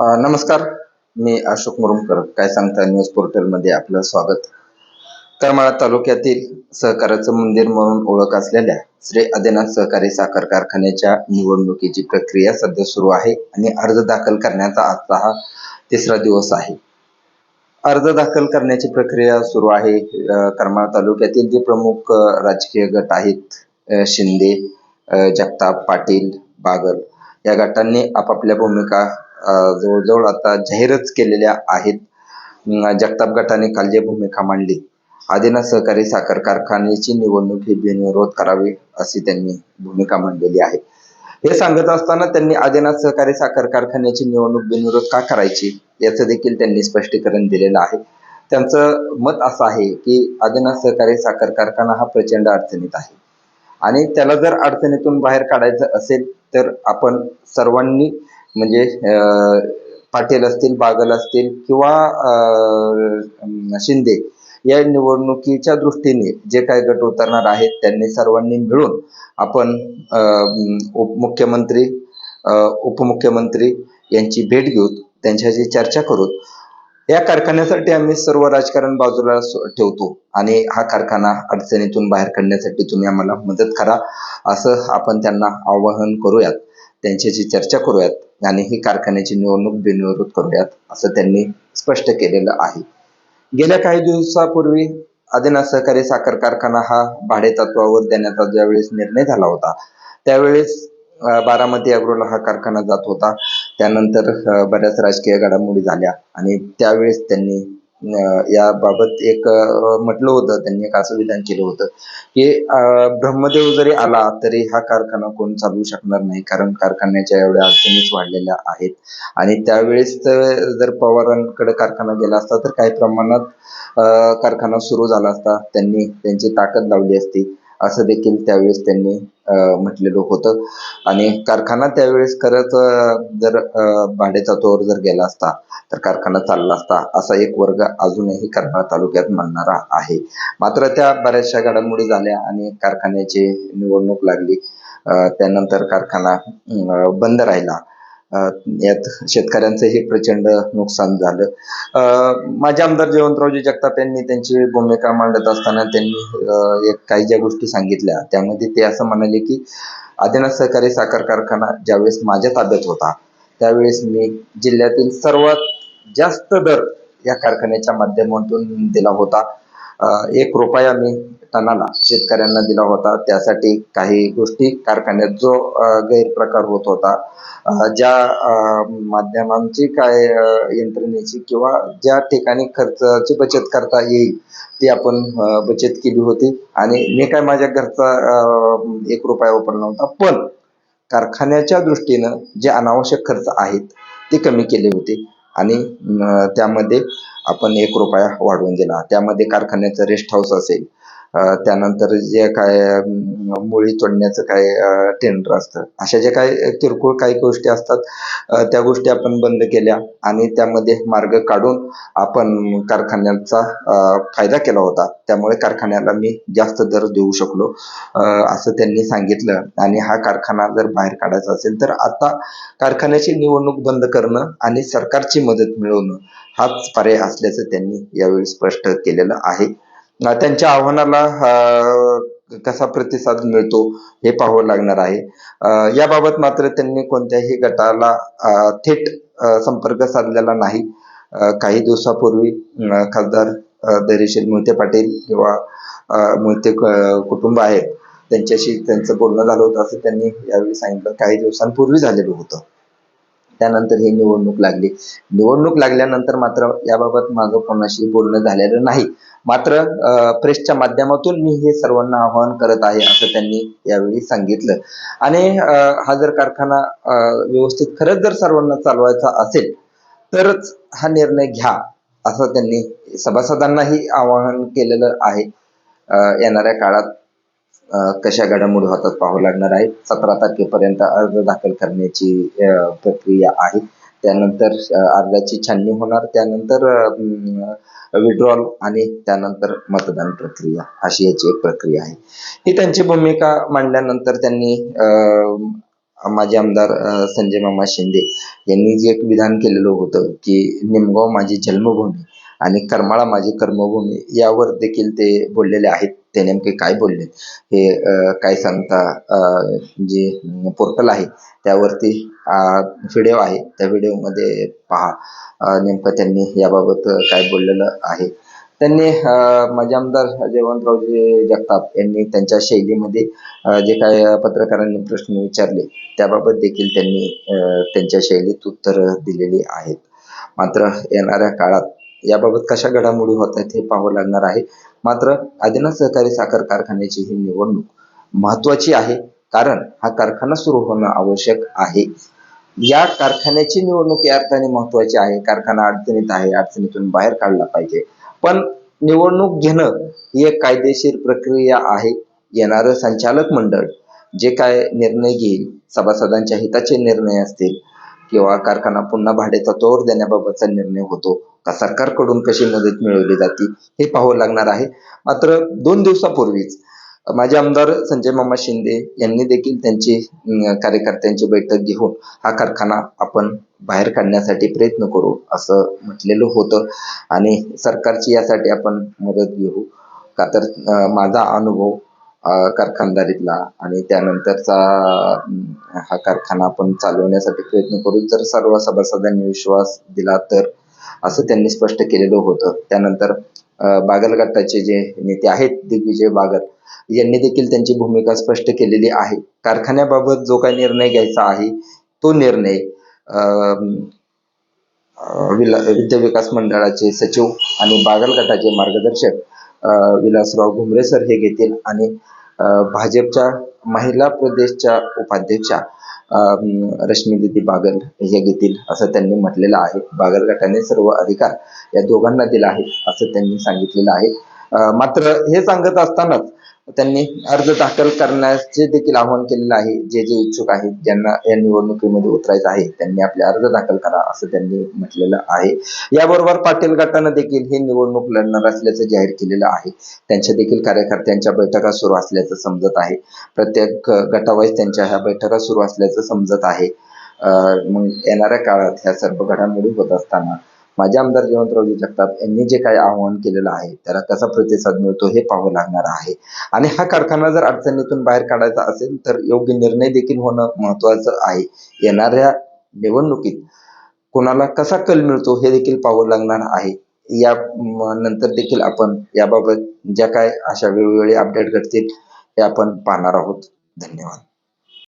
नमस्कार. मी अशोक मुरुमकर. काय सांगता न्यूज पोर्टलमध्ये आपलं स्वागत. करमाळा तालुक्यातील सहकाराचं मंदिर म्हणून ओळख असलेल्या श्री आदिनाथ सहकारी साखर कारखान्याच्या निवडणुकीची प्रक्रिया सध्या सुरू आहे आणि अर्ज दाखल करण्याचा आजचा हा तिसरा दिवस आहे. अर्ज दाखल करण्याची प्रक्रिया सुरू आहे. करमाळा तालुक्यातील जे प्रमुख राजकीय गट आहेत शिंदे जगताप पाटील बागल या गटांनी आपापल्या भूमिका जवळजवळ आता जाहीरच केलेल्या आहेत. जगताप गटाने काल जी भूमिका मांडली. आदिना सहकारी साखर कारखान्याची निवडणूक ही बिनविरोध करावी अशी त्यांनी भूमिका मांडलेली आहे. हे सांगत असताना त्यांनी आदिनाथ सहकारी साखर कारखान्याची निवडणूक बिनविरोध का करायची याचं देखील त्यांनी स्पष्टीकरण दिलेलं आहे. त्यांचं मत असं आहे की आदिनाथ सहकारी साखर कारखाना हा प्रचंड अडचणीत आहे. आणि त्याला जर अडचणीतून बाहेर काढायचं असेल तर आपण सर्वांनी म्हणजे अं, पाटील असतील बागल असतील किंवा अं, शिंदे या निवडणुकीच्या दृष्टीने जे काही गट उतरणार आहेत त्यांनी सर्वांनी मिळून आपण अं, उपमुख्यमंत्री अं, उपमुख्यमंत्री यांची भेट घेऊन त्यांच्याशी चर्चा करूत या कारखान्यासाठी आम्ही सर्व राजकारण बाजूला ठेवतो आणि हा कारखाना अडचणीतून बाहेर काढण्यासाठी तुम्ही आम्हाला मदत करा असं आपण त्यांना आवाहन करूयात. त्यांच्याशी चर्चा करूयात आणि ही कारखान्याची निवडणूक बिनविरोध करूयात असं त्यांनी स्पष्ट केलेलं आहे. गेल्या काही दिवसापूर्वी आदिनाथ सहकारी साखर कारखाना हा भाडे तत्वावर देण्याचा ज्यावेळेस निर्णय झाला होता त्यावेळेस बारामती अग्रोला हा कारखाना जात होता. त्यानंतर बऱ्याच राजकीय घडामोडी झाल्या आणि त्यावेळेस त्यांनी याबाबत एक म्हटलं होतं त्यांनी एक असं विधान केलं होतं की ब्रह्मदेव जरी आला तरी हा कारखाना कोण चालवू शकणार नाही कारण कारखान्याच्या एवढ्या अडचणीच वाढलेल्या आहेत. आणि त्यावेळेस तर जर पवारांकडे कारखाना गेला असता तर काही प्रमाणात कारखाना सुरू झाला असता त्यांनी त्यांची ताकद लावली असती असं देखील त्यावेळेस त्यांनी म्हटलेलं होतं. आणि कारखाना त्यावेळेस खरंच जर भाडेतत्वावर जर गेला असता तर कारखाना चालला असता असा एक वर्ग अजूनही करमाळा तालुक्यात म्हणणारा आहे. मात्र त्या बऱ्याचशा घडामोडी झाल्या आणि कारखान्याची निवडणूक लागली. त्यानंतर कारखाना बंद राहिला. यात शेतकऱ्यांचंही प्रचंड नुकसान झालं. माझे आमदार जयवंतरावजी जगताप यांनी त्यांची भूमिका मांडत असताना त्यांनी एक काही ज्या गोष्टी सांगितल्या त्यामध्ये ते असं म्हणाले की आदिनाथ सहकारी साखर कारखाना ज्यावेळेस माझ्या ताब्यात होता त्यावेळेस मी जिल्ह्यातील सर्वात जास्त दर या कारखान्याच्या माध्यमातून दिला होता. एक रुपया मी टनाला शेतकऱ्यांना दिला होता. त्यासाठी काही गोष्टी कारखान्यात जो गैरप्रकार होत होता ज्या माध्यमांची काय यंत्रणेची किंवा ज्या ठिकाणी खर्चाची बचत करता येईल ती आपण बचत केली होती. आणि मी काय माझ्या घरचा एक रुपया वापरला होता पण कारखान्याच्या दृष्टीनं जे अनावश्यक खर्च आहेत ते कमी केले होते. आणि त्यामध्ये आपण एक रुपया वाढवून दिला. त्यामध्ये कारखान्याचं रेस्ट हाऊस असेल त्यानंतर जे काय मुळी तोडण्याचं काय टेंडर असतं. अशा ज्या काही किरकोळ काही गोष्टी असतात त्या गोष्टी आपण बंद केल्या आणि त्यामध्ये मार्ग काढून आपण कारखान्याचा फायदा केला होता. त्यामुळे कारखान्याला मी जास्त दर देऊ शकलो. असं त्यांनी सांगितलं. आणि हा कारखाना जर बाहेर काढायचा असेल तर आता कारखान्याची निवडणूक बंद करणं आणि सरकारची मदत मिळवणं हाच पर्याय असल्याचं त्यांनी यावेळी स्पष्ट केलेलं आहे. त्यांच्या आव्हानाला कसा प्रतिसाद मिळतो हे पाहावं लागणार आहे. याबाबत मात्र त्यांनी कोणत्याही गटाला थेट संपर्क साधलेला नाही. काही दिवसापूर्वी खासदार अं, धैर्यशील मोहिते पाटील किंवा मोहिते कुटुंब आहेत त्यांच्याशी त्यांचं बोलणं झालं होतं असं त्यांनी यावेळी सांगितलं. काही दिवसांपूर्वी झालेलं होतं. त्यानंतर ही निवडणूक लागली. निवडणूक लागल्यानंतर मात्र याबाबत माझं कोणाशी बोलणं झालेलं नाही. मात्र प्रेसच्या माध्यमातून मी हे सर्वांना आवाहन करत आहे असं त्यांनी यावेळी सांगितलं. आणि हा जर कारखाना व्यवस्थित खरंच जर सर्वांना चालवायचा असेल तरच हा निर्णय घ्या असं त्यांनी सभासदांनाही आवाहन केलेलं आहे येणाऱ्या काळात. कशा घडामोडी होतात पाहावं लागणार आहे? सतरा तारखेपर्यंत अर्ज दाखल करण्याची प्रक्रिया आहे. त्यानंतर अर्जाची छाननी होणार. त्यानंतर विड्रॉल आणि त्यानंतर मतदान प्रक्रिया. अशी याची एक प्रक्रिया आहे. ही त्यांची भूमिका मांडल्यानंतर त्यांनी अं, माजी आमदार संजय मामा शिंदे यांनी जे एक विधान केलेलं होतं की निमगाव माझी जन्मभूमी आणि करमाळा माझी कर्मभूमी यावर देखील ते बोललेले आहेत. ते नेमके काय बोलले? हे काय सांगता जे पोर्टल आहे त्यावरती व्हिडिओ आहे. त्या व्हिडिओमध्ये पहा नेमकं त्यांनी याबाबत काय बोललेलं आहे. त्यांनी माझे आमदार जयवंतरावजी जगताप यांनी त्यांच्या शैलीमध्ये जे काय पत्रकारांनी प्रश्न विचारले त्याबाबत देखील त्यांनी त्यांच्या शैलीत उत्तर दिलेली आहेत. मात्र येणाऱ्या काळात याबाबत कशा घडामोडी होत आहेत हे पाहावं लागणार आहे. मात्र आदिनाथ सहकारी साखर कारखान्याची ही निवडणूक महत्वाची आहे कारण हा कारखाना सुरू होणं आवश्यक आहे. या कारखान्याची निवडणूक या अर्थाने महत्वाची आहे. कारखाना अडचणीत आहे अडचणीतून बाहेर काढला पाहिजे. पण निवडणूक घेणं ही एक कायदेशीर प्रक्रिया आहे येणारं संचालक मंडळ जे काय निर्णय घेईल सभासदांच्या हिताचे निर्णय असतील किंवा कारखाना पुन्हा भाडेतत्वावर देण्याबाबतचा निर्णय होतो का? सरकारकडून कशी मदत मिळवली जाते हे पाहावं लागणार आहे. मात्र दोन दिवसापूर्वीच माजी आमदार संजय मामा शिंदे यांनी देखील त्यांची कार्यकर्त्यांची बैठक घेऊन हा कारखाना आपण बाहेर काढण्यासाठी प्रयत्न करू असं म्हटलेलं होतं आणि सरकारची यासाठी आपण मदत घेऊ. का तर माझा अनुभव कारखानदारीतला आणि त्यानंतरचा हा कारखाना आपण चालवण्यासाठी प्रयत्न करू. जर सर्व सभासदांनी विश्वास दिला तर असं त्यांनी स्पष्ट केलेलं होतं. त्यानंतर बागलगटाचे जे नेते आहेत दिग्विजय बागल यांनी देखील त्यांची भूमिका स्पष्ट केलेली आहे. कारखान्याबाबत जो काही निर्णय घ्यायचा आहे तो निर्णय अं, विला विद्या विकास मंडळाचे सचिव आणि बागल गटाचे मार्गदर्शक विलासराव घुमरे सर हे घेतील आणि भाजपच्या महिला प्रदेशच्या उपाध्यक्षा अं, रश्मी दिदी बागल हे घेतील असं त्यांनी म्हटलेलं आहे. बागल गटाने सर्व अधिकार या दोघांना दिला आहे असं त्यांनी सांगितलेलं आहे. मात्र हे सांगत असतानाच त्यांनी अर्ज दाखल करण्याचे देखील आवाहन केलेलं आहे. जे जे इच्छुक आहेत ज्यांना या निवडणुकीमध्ये उतरायचं आहे त्यांनी आपले अर्ज दाखल करा असं त्यांनी म्हटलेलं आहे. याबरोबर पाटील गटानं देखील ही निवडणूक लढणार असल्याचं जाहीर केलेलं आहे. त्यांच्या देखील कार्यकर्त्यांच्या बैठका सुरू असल्याचं समजत आहे. प्रत्येक गटावाईज त्यांच्या ह्या बैठका सुरू असल्याचं समजत आहे. मग येणाऱ्या काळात ह्या सर्व घडामोडी होत असताना माझे आमदार जयवंतरावजी जगताप यांनी जे काही आवाहन केलेलं आहे त्याला कसा प्रतिसाद मिळतो हे पाहावं लागणार आहे. आणि हा कारखाना जर अडचणीतून बाहेर काढायचा असेल तर योग्य निर्णय देखील होणं महत्वाचं आहे. येणाऱ्या निवडणुकीत कोणाला कसा कल मिळतो हे देखील पाहावं लागणार आहे. या नंतर देखील आपण याबाबत ज्या काय अशा वेळोवेळी अपडेट घडतील हे आपण पाहणार आहोत. धन्यवाद.